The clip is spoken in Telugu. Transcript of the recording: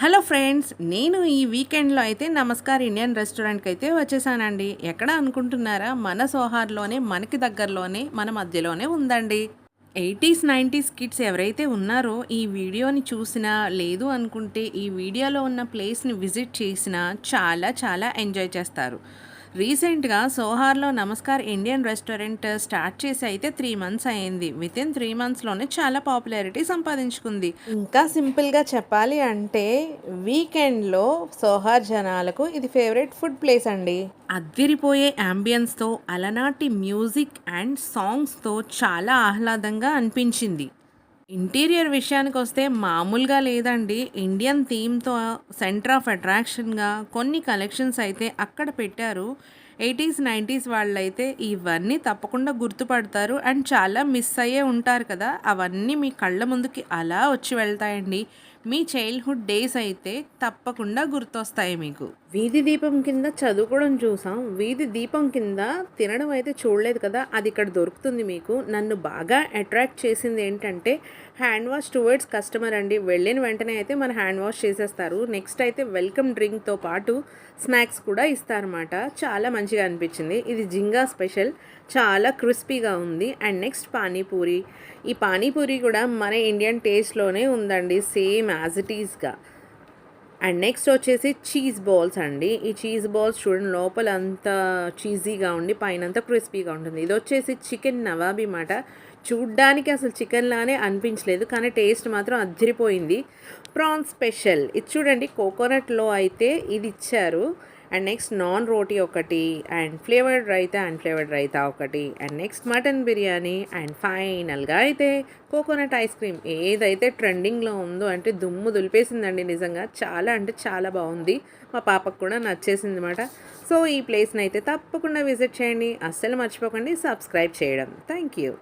హలో ఫ్రెండ్స్ నేను ఈ వీకెండ్లో అయితే నమస్కార్ ఇండియన్ రెస్టారెంట్కి అయితే వచ్చేసానండి. ఎక్కడ అనుకుంటున్నారా? మన సోహార్లోనే మనకి దగ్గరలోనే మన మధ్యలోనే ఉందండి. ఎయిటీస్ నైంటీస్ కిడ్స్ ఎవరైతే ఉన్నారో ఈ వీడియోని చూసినా లేదు అనుకుంటే ఈ వీడియోలో ఉన్న ప్లేస్ని విజిట్ చేసినా చాలా చాలా ఎంజాయ్ చేస్తారు. రీసెంట్గా సోహార్లో నమస్కార్ ఇండియన్ రెస్టారెంట్ స్టార్ట్ చేసి అయితే త్రీ మంత్స్ అయింది. విత్ ఇన్ త్రీ మంత్స్లోనే చాలా పాపులారిటీ సంపాదించుకుంది. ఇంకా సింపుల్గా చెప్పాలి అంటే వీకెండ్లో సోహార్ జనాలకు ఇది ఫేవరెట్ ఫుడ్ ప్లేస్ అండి. అద్దిరిపోయే అంబియన్స్తో అలనాటి మ్యూజిక్ అండ్ సాంగ్స్తో చాలా ఆహ్లాదంగా అనిపించింది. ఇంటీరియర్ విషయానికి వస్తే మామూలుగా లేదండి. ఇండియన్ థీమ్తో సెంటర్ ఆఫ్ అట్రాక్షన్గా కొన్ని కలెక్షన్స్ అయితే అక్కడ పెట్టారు. ఎయిటీస్ నైంటీస్ వాళ్ళైతే ఇవన్నీ తప్పకుండా గుర్తుపడతారు అండ్ చాలా మిస్ అయ్యే ఉంటారు కదా. అవన్నీ మీ కళ్ళ ముందుకి అలా వచ్చి వెళ్తాయండి. మీ చైల్డ్హుడ్ డేస్ అయితే తప్పకుండా గుర్తొస్తాయి మీకు. వీధి దీపం కింద చదువుకోవడం చూసాం. వీధి దీపం కింద తినడం అయితే చూడలేదు కదా. అది ఇక్కడ దొరుకుతుంది మీకు. నన్ను బాగా అట్రాక్ట్ చేసింది ఏంటంటే హ్యాండ్ వాష్ టువర్డ్స్ కస్టమర్ అండి. వెళ్ళిన వెంటనే అయితే మన హ్యాండ్ వాష్ చేసేస్తారు. నెక్స్ట్ అయితే వెల్కమ్ డ్రింక్తో పాటు స్నాక్స్ కూడా ఇస్తారన్నమాట. చాలా మంచి మంచిగా అనిపించింది. ఇది జింగా స్పెషల్. చాలా క్రిస్పీగా ఉంది. And next panipuri. ఈ పానీపూరి కూడా మన ఇండియన్ టేస్ట్లోనే ఉందండి. సేమ్ యాజ్ ఇట్ ఈస్గా అండ్ నెక్స్ట్ వచ్చేసి చీజ్ బాల్స్ అండి. ఈ చీజ్ బాల్స్ చూడండి లోపల అంతా చీజీగా ఉండి పైన అంతా క్రిస్పీగా ఉంటుంది. ఇది వచ్చేసి చికెన్ నవాబీ మాట. చూడ్డానికి అసలు చికెన్ లానే అనిపించలేదు కానీ టేస్ట్ మాత్రం అద్దరిపోయింది ప్రాన్ స్పెషల్. ఇది చూడండి కోకోనట్లో అయితే ఇది ఇచ్చారు. అండ్ నెక్స్ట్ నాన్ రోటీ ఒకటి and flavoured raita and flavoured raita ఒకటి and next mutton biryani and ఫైనల్గా అయితే కోకోనట్ ఐస్ క్రీమ్. ఏదైతే ట్రెండింగ్లో ఉందో అంటే దుమ్ము దులిపేసిందండి నిజంగా. చాలా అంటే చాలా బాగుంది. మా పాపకు కూడా నచ్చేసింది అనమాట సో ఈ ప్లేస్ని అయితే తప్పకుండా విజిట్ చేయండి. అస్సలు మర్చిపోకండి. సబ్స్క్రైబ్ చేయడం. Thank you.